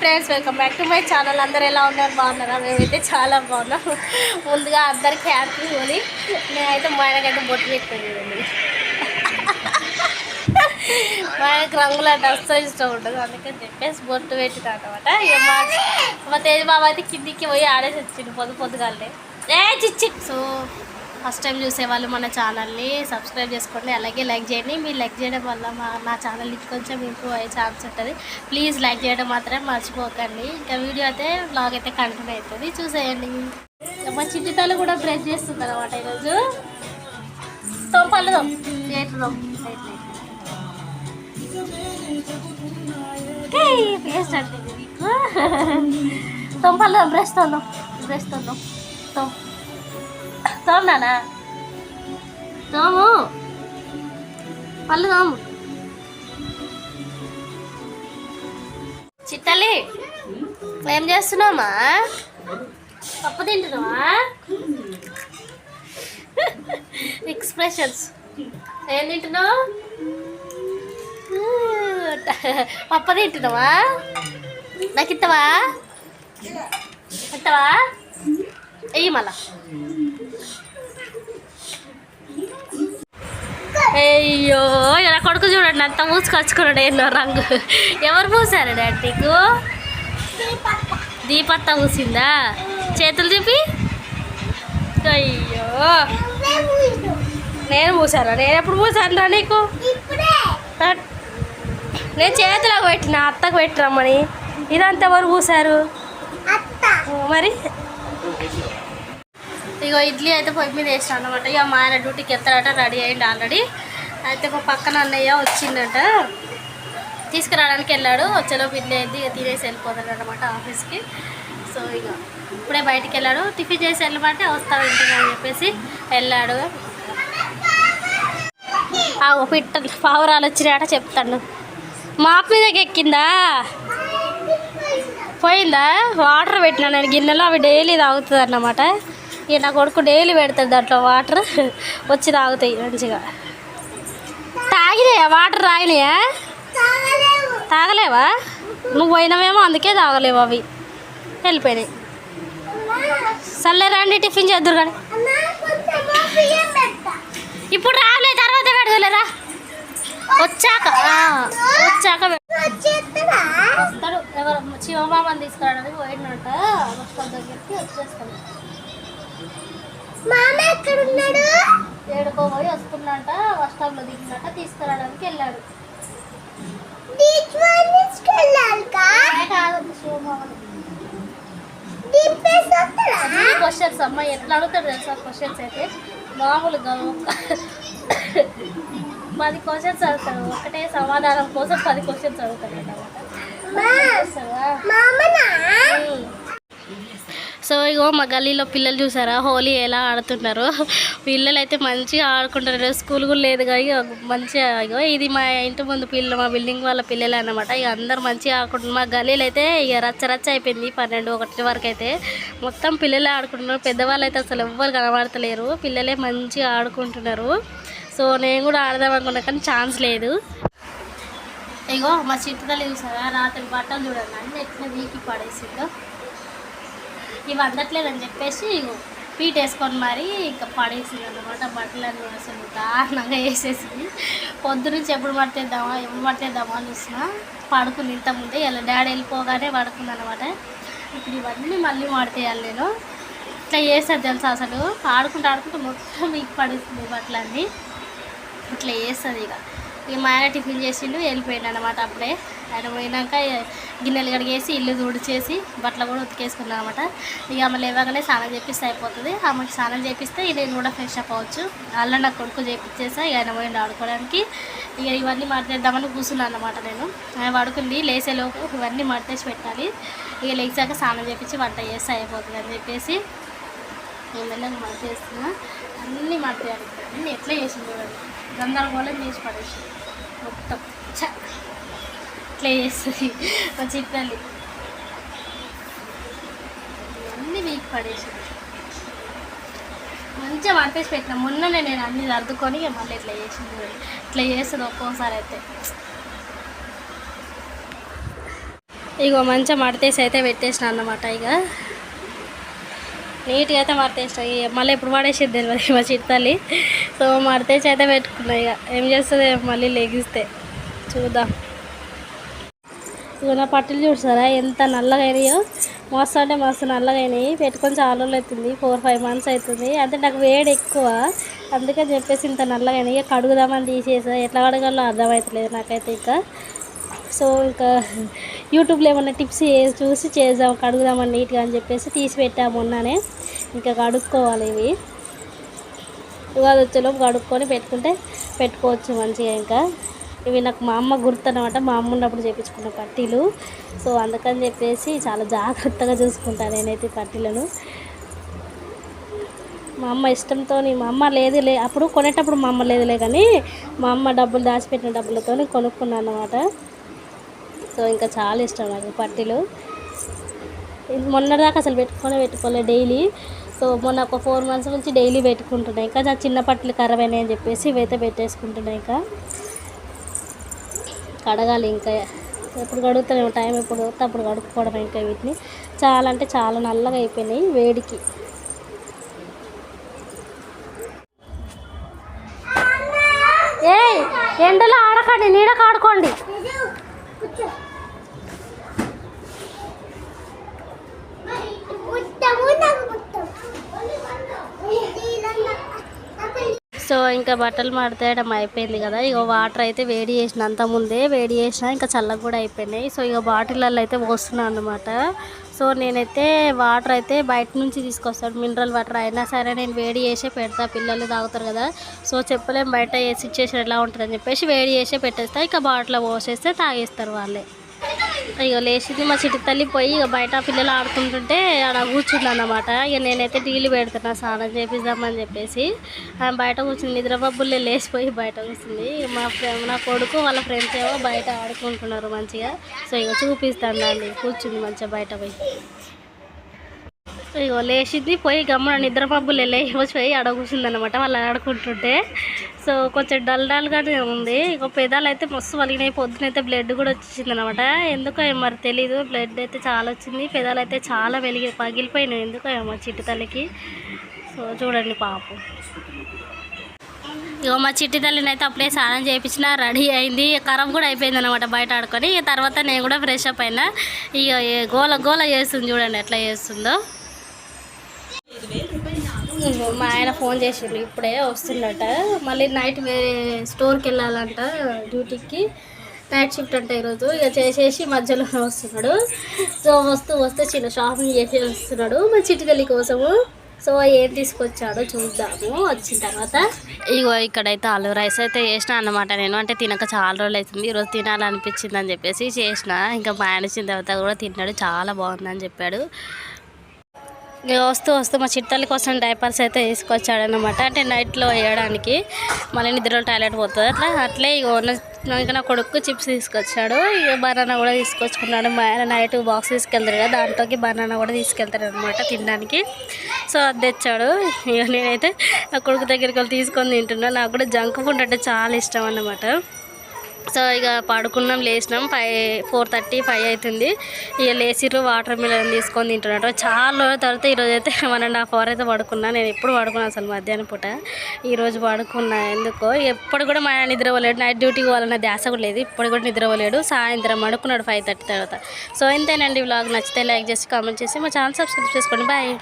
Friends welcome back to my channel. అందరు ఎలా ఉన్నారు? బాగున్నారా? మేమైతే చాలా బాగున్నాం. ముందుగా అందరికి హ్యాపీ హోలీ. నేనైతే మా ఆయనకైతే బొట్టు పెట్టుకోండి మా ఆయనకు రంగులు అంటే అస్సలు ఇష్టం ఉండదు. అందుకని చెప్పేసి బొట్టు పెట్టిన అనమాట మా తేజ్ బాబు అయితే కిందికి పోయి ఆడేసి వచ్చింది పొద్దు పొద్దుగాలే ఏ చిచ్చి! సో ఫస్ట్ టైం చూసేవాళ్ళు మన ఛానల్ని సబ్స్క్రైబ్ చేసుకోండి అలాగే లైక్ చేయండి. మీరు లైక్ చేయడం వల్ల మా నా ఛానల్ కొంచెం ఇంప్రూవ్ అయ్యే ఛాన్స్ ఉంటుంది. ప్లీజ్ లైక్ చేయడం మాత్రం మర్చిపోకండి. ఇంకా వీడియో అయితే బ్లాగ్ అయితే కంటిన్యూ అవుతుంది. చూసేయండి. మా చిట్టితాలు కూడా బ్రష్ చేస్తుంది అనమాట ఈరోజు. తోపలు చేతులు పేస్ట్ అంటే తొంపలు బ్రష్ తోందాం బ్రష్ తోందాం తొం. తోమనా తోము. పళ్ళు తోము. చిట్టలి ఏం చేస్తున్నామా పప్పు తింటున్నావా? ఎక్స్ప్రెషన్స్. ఏం తింటున్నావు? పప్పు తింటున్నావా? నాకు ఇస్తావా ఇస్తావా వెయ్యి మళ్ళా. అయ్యో ఇలా కొడుకు చూడండి అంత మూసుకొచ్చుకున్నాడు. ఎన్నో రంగు. ఎవరు పూసారు డాడీకు దీపత్త పూసిందా చేతులు చూపి అయ్యో. నేను పూసాను నేను ఎప్పుడు పూసాను రా నీకు? నేను చేతులకు పెట్టిన అత్తకు పెట్టిరమ్మని. ఇదంతా ఎవరు పూసారు మరి? ఇగో ఇడ్లీ అయితే పొయ్యి మీద వేసాను అనమాట ఇక మా ఆయన డ్యూటీకి ఎత్తారట రెడీ అయ్యింది ఆల్రెడీ. అయితే మా పక్కన అన్నయ్య వచ్చిందట తీసుకురావడానికి వెళ్ళాడు. వచ్చేలోపు ఇడ్లీ అయింది ఇక తినేసి వెళ్ళిపోతాడు అనమాట ఆఫీస్కి. సో ఇక ఇప్పుడే బయటికి వెళ్ళాడు. టిఫిన్ చేసి వెళ్ళమంటే వస్తాను ఇంటికి అని చెప్పేసి వెళ్ళాడు. ఆ పిట్ట. పావురాలు వచ్చినాయట చెప్తాడు మాప్ మీదకి ఎక్కిందా? పోయిందా? వాటర్ పెట్టినా నేను గిన్నెలో అవి డైలీ తాగుతుంది అన్నమాట. ఇక నా కొడుకు డైలీ పెడతాడు దాంట్లో వాటర్. వచ్చి తాగుతాయి మంచిగా. తాగినాయా? వాటర్ తాగినాయా? తాగలేవా. నువ్వు పోయినావేమో అందుకే తాగలేవు అవి. వెళ్ళిపోయినాయి. సర్లే రండి టిఫిన్ చేద్దరు కానీ. ఇప్పుడు రాలే తర్వాత పెడతలేరా వచ్చాక వచ్చాక. వస్తాడు ఎవరు? శివమామని తీసుకురావడానికి పోయినట్ట స్టాప్ దగ్గరికి వచ్చేస్తాడు. మామ ఎక్కడున్నాడు? ఏడుకో పోయి వస్తున్నట్ట బస్ స్టాప్లో దిగినట్ట తీసుకురావడానికి వెళ్ళాడు. క్వశ్చన్స్ అమ్మ ఎట్లా అడుగుతాడు తెలుసా క్వశ్చన్స్ అయితే? మామూలుగా పది క్వశ్చన్స్ అడుగుతాడు. ఒకటే సమాధానం కోసం పది క్వశ్చన్స్ అడుగుతాడు అన్నమాట. సో ఇగో మా గల్లీలో పిల్లలు చూసారా? హోలీ ఎలా ఆడుతున్నారో. పిల్లలు అయితే మంచిగా ఆడుకుంటున్నారు. స్కూల్ కూడా లేదు కానీ మంచిగా ఇగో ఇది మా ఇంటి ముందు పిల్లలు మా బిల్డింగ్ వాళ్ళ పిల్లలు అన్నమాట. ఇక అందరు మంచిగా ఆడుకుంటున్నారు. మా గల్లీలు అయితే ఇక రచ్చ రచ్చ అయిపోయింది పన్నెండు ఒకటి వరకు అయితే మొత్తం పిల్లలే ఆడుకుంటున్నారు. పెద్దవాళ్ళు అయితే అసలు ఎవ్వరు కనబడతలేరు. పిల్లలే మంచిగా ఆడుకుంటున్నారు. సో నేను కూడా ఆడదాం అనుకున్నా కానీ ఛాన్స్ లేదు. ఇగో మా చిట్టుదలు చూసారా? రాత్రి బట్టలు చూడండి. అన్నీ ఎట్లా వీకి పడేసిందో. ఇవి అందట్లేదని చెప్పేసి పీట్ పీట వేసుకొని మరి ఇంకా పడేసింది అనమాట బట్టలన్నీ అసలు దారుణంగా వేసేసింది. పొద్దు నుంచి ఎప్పుడు పట్టేద్దామా ఎప్పుడు పట్టేద్దామా అని చూసిన. పడుకుంది ఇంతకుముందే. ముందే ఇలా డాడీ వెళ్ళిపోగానే పడుకుంది అనమాట ఇప్పుడు ఇవన్నీ మళ్ళీ మాడితేయాలి నేను. ఇట్లా చేస్తుంది తెలుసా అసలు? ఆడుకుంటూ ఆడుకుంటూ మొత్తం మీకు పడుతుంది బట్టలన్నీ. ఇట్లా చేస్తుంది ఇక. ఇక మా ఆయన టిఫిన్ చేసిండు వెళ్ళిపోయిండు అనమాట అప్పుడే. ఆయన పోయినాక గిన్నెలు కడిగేసి ఇల్లు తుడిచేసి బట్టలు కూడా ఉతికేసుకున్నాను అనమాట ఇక ఆమె లేవగానే స్నానం చేపిస్తే అయిపోతుంది. ఆమెకి స్నానం చేపిస్తే నేను కూడా ఫ్రెష్ అప్ అవ్వచ్చు. అలా నా కొడుకు చేపించేసా ఇక ఆయన పోయిండు ఆడుకోవడానికి. ఇక ఇవన్నీ మాట్లాడదామని కూర్చున్నాను అనమాట నేను. ఆయన పడుకుంది లేసేలోపు ఇవన్నీ మడతేసి పెట్టాలి. ఇక లేచాక స్నానం చేపించి వంట చేస్తే అయిపోతుంది అని చెప్పేసి ఏమైనా మెల్లగా మడత చేస్తున్నా అన్నీ మడతేయాలి. అన్నీ ఎట్లా చేసింది చూడండి గందరగోళం చేసి పడేసి మొత్తం. ఛ! ఇట్లా చేస్తుంది. మా చిట్టల్లి అన్నీ వీక్ పడేసి మంచిగా మడతేసి పెట్టిన. మొన్ననే నేను అన్ని సర్దుకొని ఇక మళ్ళీ ఇట్లా చేసింది ఇట్లా చేస్తుంది ఒక్కోసారి అయితే. ఇగో మంచిగా మడతేసి అయితే పెట్టేసిన అన్నమాట ఇక. నీట్గా అయితే మడతేసిన. మళ్ళీ ఎప్పుడు పడేసేది తెలియదు మా చిట్టాలి సో మడతేసి అయితే పెట్టుకున్నా ఇక. ఏం చేస్తుంది మళ్ళీ లెగిస్తే. చూద్దాం. నా పట్టులు చూసారా? ఎంత నల్లగా అయినాయో మస్తు అంటే మస్తు నల్లగా అయినాయి పెట్టుకొని చాలా రోజులు అవుతుంది. ఫోర్ ఫైవ్ మంత్స్ అవుతుంది. అంటే నాకు వేడి ఎక్కువ. అందుకని చెప్పేసి ఇంత నల్లగా అయినాయి ఇక కడుగుదామని తీసేసా. ఎట్లా కడగాలో అర్థమవుతలేదు నాకైతే ఇంకా. సో ఇంకా యూట్యూబ్లో ఏమన్నా టిప్స్ చూసి చేద్దాం కడుగుదామని నీట్గా అని చెప్పేసి తీసి పెట్టాము మొన్ననే. ఇంకా కడుక్కోవాలి ఇవి. ఉగాది వచ్చేలోపు కడుక్కొని పెట్టుకుంటే పెట్టుకోవచ్చు మంచిగా ఇంకా. ఇవి నాకు మా అమ్మ గుర్తు అనమాట మా అమ్మ ఉన్నప్పుడు చేపించుకున్న పట్టీలు. సో అందుకని చెప్పేసి చాలా జాగ్రత్తగా చూసుకుంటాను నేనైతే పట్టీలను. మా అమ్మ ఇష్టంతో మా అమ్మ లేదులే అప్పుడు కొనేటప్పుడు మా అమ్మ లేదులే కానీ మా అమ్మ డబ్బులు దాచిపెట్టిన డబ్బులతో కొనుక్కున్నాను అనమాట సో ఇంకా చాలా ఇష్టం నాకు పట్టీలు. మొన్నటిదాకా అసలు పెట్టుకోలే పెట్టుకోలే డైలీ. సో మొన్న ఒక ఫోర్ మంత్స్ నుంచి డైలీ పెట్టుకుంటున్నాయి ఇంకా. చిన్న పట్టీలు ఖరాబ్ అయినాయి అని చెప్పేసి ఇవైతే పెట్టేసుకుంటున్నాయి ఇంకా. కడగాలి ఇంకా. ఎప్పుడు కడుగుతానేమో టైం ఎప్పుడు వస్తే అప్పుడు కడుక్కోవడం ఇంకా వీటిని. చాలా అంటే చాలా నల్లగా అయిపోయినాయి వేడికి. ఏ ఎండలో ఆడకండి నీడకు ఆడుకోండి సో ఇంకా బట్టలు మడతేయడం అయిపోయింది కదా. ఇక వాటర్ అయితే వేడి చేసిన అంత ముందే వేడి చేసిన ఇంకా చల్లగా కూడా అయిపోయినాయి. సో ఇక బాటిళ్ళల్లో అయితే పోస్తున్నాను అనమాట సో నేనైతే వాటర్ అయితే బయట నుంచి తీసుకొస్తాను. మినరల్ వాటర్ అయినా సరే నేను వేడి చేసే పెడతా. పిల్లలు తాగుతారు కదా. సో చెప్పలేం బయట ఏ సిచ్యువేషన్ ఎలా ఉంటుందని చెప్పేసి వేడి చేసే పెట్టేస్తా. ఇక బాటిల్లో పోసేస్తే తాగేస్తారు వాళ్ళే. ఇక లేచింది మా చిటి తల్లి పోయి ఇక బయట పిల్లలు ఆడుకుంటుంటే ఆడ కూర్చుందన్నమాట. ఇక నేనైతే టీలు పెడుతున్నా స్నానం చేపిద్దామని చెప్పేసి. ఆమె బయట కూర్చుంది నిద్ర లేచిపోయి బయట కూర్చుంది. మా ఫ్రెండ్ నా కొడుకు వాళ్ళ ఫ్రెండ్స్ ఏమో బయట ఆడుకుంటున్నారు మంచిగా. సో ఇక చూపిస్తాను దాన్ని కూర్చుంది మంచిగా బయట పోయి. ఇగో లేచింది పోయి గమ్మున నిద్ర మబ్బులు లేచిపోయి పోయి కూర్చుంది అనమాట వాళ్ళు ఆడుకుంటుంటే. సో కొంచెం డల్ డల్గానే ఉంది. ఇక పెదాలు అయితే మస్తు వలిగినాయి పొద్దునైతే బ్లడ్ కూడా వచ్చింది అనమాట ఎందుకో ఏమో మరి తెలీదు. బ్లడ్ అయితే చాలా వచ్చింది. పెదాలు అయితే చాలా వెలిగి పగిలిపోయినాయి. ఎందుకో ఏమో చిట్టి తల్లికి. సో చూడండి పాపం. ఇగో మా చిట్టి తల్లిని అయితే అప్పుడే స్నానం చేయించిన. రెడీ అయింది. కరం కూడా అయిపోయింది అనమాట బయట ఆడుకొని. ఇక తర్వాత నేను కూడా ఫ్రెష్ అప్ అయినా. ఇక గోల గోల చేస్తుంది చూడండి ఎట్లా చేస్తుందో. మా ఆయన ఫోన్ చేసిండు. ఇప్పుడే వస్తుండట. మళ్ళీ నైట్ వేరే స్టోర్కి వెళ్ళాలంట డ్యూటీకి. నైట్ షిఫ్ట్ అంట ఈరోజు. ఇక చేసేసి మధ్యలో వస్తున్నాడు. సో వస్తూ వస్తే చిన్న షాపింగ్ చేసి వస్తున్నాడు. మా చిటికల్లి కోసము. సో ఏం తీసుకొచ్చాడో చూద్దాము వచ్చిన తర్వాత. ఇగో ఇక్కడైతే ఆలు రైస్ అయితే చేసిన అన్నమాట నేను. అంటే తినక చాలా రోజులు అవుతుంది. ఈరోజు తినాలనిపించింది అని చెప్పేసి చేసిన. ఇంకా మా ఆయన వచ్చిన తర్వాత కూడా తిన్నాడు. చాలా బాగుందని చెప్పాడు. ఇక వస్తూ వస్తూ మా చిట్టాల కోసం డైపర్స్ అయితే తీసుకొచ్చాడు అనమాట అంటే నైట్లో వేయడానికి మళ్ళీ నిద్రలో టాయిలెట్ పోతుంది. అట్లా అట్లే ఇక నా- ఇంకా నా కొడుకు చిప్స్ తీసుకొచ్చాడు. ఇక బనానా కూడా తీసుకొచ్చుకున్నాడు. మా ఆయన నైట్ బాక్స్ తీసుకెళ్తారు కదా దాంట్లోకి బనానా కూడా తీసుకెళ్తారు అనమాట తినడానికి. సో అది తెచ్చాడు. ఇక నేనైతే నా కొడుకు దగ్గరికి వెళ్ళి తీసుకొని తింటున్నాను నాకు కూడా జంక్ ఫుడ్ అంటే చాలా ఇష్టం అన్నమాట. సో ఇక పడుకున్నాం లేచినాం. ఫైవ్ ఫోర్ థర్టీ ఫైవ్ అవుతుంది ఇక లేచిర్రు వాటర్ మిలన్ తీసుకొని తింటున్నట్టు చాలా రోజుల తర్వాత ఈరోజు అయితే వన్ అండ్ హాఫ్ అవర్ అయితే పడుకున్నా. నేను ఎప్పుడు పడుకున్నాను అసలు మధ్యాహ్నం పూట. ఈరోజు పడుకున్నా. ఎందుకో ఎప్పుడు కూడా మా నిద్రపోలేడు. నైట్ డ్యూటీకి పోవాలన్న ధ్యాస కూడా లేదు. ఇప్పుడు కూడా నిద్రపోలేడు. సాయంత్రం పడుకున్నాడు ఫైవ్ థర్టీ తర్వాత. సో ఇంతేనండి వ్లాగ్ నచ్చితే లైక్ చేసి కామెంట్ చేసి మా ఛానల్ సబ్స్క్రైబ్ చేసుకోండి. బాయ్